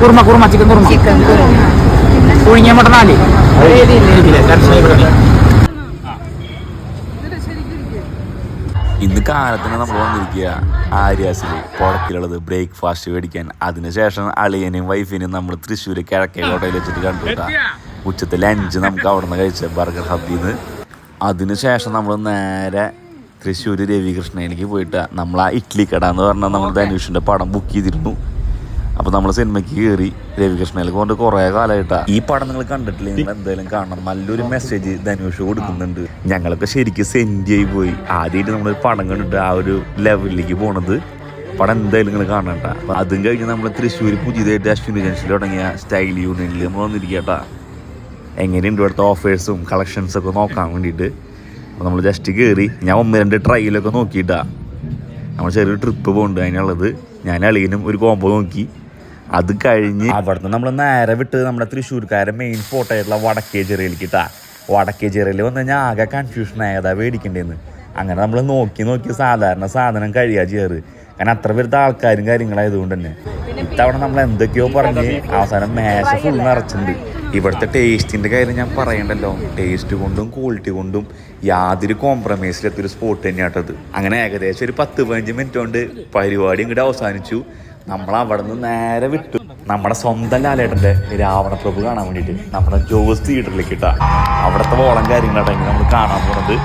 Kurma korma chicken korma. Chicken korma. പുഴുങ്ങിയ മട്ടനാലേ ഇന്ന് കാലത്തിന് നമ്മൾ വന്നിരിക്കുക ആര്യാസിൽ പുറക്കിലുള്ളത് ബ്രേക്ക്ഫാസ്റ്റ് മേടിക്കാൻ. അതിനുശേഷം അളിയനെയും വൈഫിനെയും നമ്മൾ തൃശ്ശൂർ കിഴക്കേ ഹോട്ടലിൽ വെച്ചിട്ട് കണ്ടുകൂട്ടാ ഉച്ചത്തെ ലഞ്ച് നമുക്ക് അവിടെ നിന്ന് കഴിച്ച ബർഗർ ഹബ്ബിന്ന്. അതിനുശേഷം നമ്മൾ നേരെ തൃശ്ശൂർ രവികൃഷ്ണയിലേക്ക് പോയിട്ട്. നമ്മൾ ആ ഇഡ്ലി കട എന്ന് പറഞ്ഞാൽ നമ്മൾ ധനുഷിന്റെ പടം ബുക്ക് ചെയ്തിരുന്നു. അപ്പോൾ നമ്മൾ സിനിമയ്ക്ക് കയറി രവികൃഷ്ണയിലേക്ക് കൊണ്ട് കുറേ കാലമായിട്ടാ ഈ പടം നിങ്ങൾ കണ്ടിട്ടില്ല? നിങ്ങൾ എന്തായാലും കാണണം. നല്ലൊരു മെസ്സേജ് ധനുഷ് കൊടുക്കുന്നുണ്ട്. ഞങ്ങളൊക്കെ ശരിക്കും സെൻഡ് ആയി പോയി. ആദ്യമായിട്ട് നമ്മളൊരു പടം കണ്ടിട്ട് ആ ഒരു ലെവലിലേക്ക് പോണത്. പടം എന്തായാലും നിങ്ങൾ കാണണ്ട. അതും കഴിഞ്ഞ് നമ്മൾ തൃശ്ശൂർ പുതിയതായിട്ട് അശ്വിനി ജംഗ്ഷനിൽ തുടങ്ങിയ സ്റ്റൈൽ യൂണിയനിൽ നമ്മൾ വന്നിരിക്കട്ടാ എങ്ങനെയുണ്ട് ഇവിടുത്തെ ഓഫേഴ്സും കളക്ഷൻസ് ഒക്കെ നോക്കാൻ വേണ്ടിയിട്ട്. അപ്പോൾ നമ്മൾ ജസ്റ്റ് കയറി ഞാൻ ഒന്ന് രണ്ട് ട്രയലൊക്കെ നോക്കിയിട്ടാ. നമ്മൾ ചെറിയൊരു ട്രിപ്പ് പോകുന്നുണ്ട് അതിനുള്ളത്. ഞാൻ അളിയനും ഒരു കോമ്പോ നോക്കി. അത് കഴിഞ്ഞ് അവിടുന്ന് നമ്മൾ നേരെ വിട്ട് നമ്മുടെ തൃശ്ശൂർക്കാരെ മെയിൻ ഫോട്ടോ ആയിട്ടുള്ള വടക്കേ ചെറിയിലേക്ക് ഇട്ടാ വടക്കേ ചെറിയിൽ വന്നു കഴിഞ്ഞാൽ ആകെ കൺഫ്യൂഷൻ ആയതാ മേടിക്കണ്ടേന്ന് അങ്ങനെ നമ്മൾ നോക്കി നോക്കി സാധാരണ സാധനം കഴിയാ ചെയ്യാറ് കാരണം അത്ര പേരുത്ത ആൾക്കാരും കാര്യങ്ങളായതുകൊണ്ട് തന്നെ. ഇത്തവണ നമ്മൾ എന്തൊക്കെയോ പറഞ്ഞ് അവസാനം മേശ ഫുൾ നിറച്ചിട്ടുണ്ട്. ഇവിടുത്തെ ടേസ്റ്റിന്റെ കാര്യം ഞാൻ പറയണ്ടല്ലോ. ടേസ്റ്റ് കൊണ്ടും ക്വാളിറ്റി കൊണ്ടും യാതൊരു കോംപ്രമൈസിലെത്തൊരു സ്പോട്ട് തന്നെയാട്ടത് അങ്ങനെ ഏകദേശം ഒരു പത്ത് പതിനഞ്ച് മിനിറ്റ് കൊണ്ട് പരിപാടി ഇങ്ങോട്ട് അവസാനിച്ചു. നമ്മൾ അവിടെ നിന്ന് നേരെ വിട്ടു. നമ്മുടെ സ്വന്തം ലാലേട്ടന്റെ രാവണപ്രഭു കാണാൻ വേണ്ടിയിട്ട്. നമ്മുടെ ജോസ് തിയേറ്ററിലേക്ക് ഇട്ടാ. അവിടുത്തെ വോളം കാര്യങ്ങളാണ് നമ്മൾ കാണാൻ പോണത്.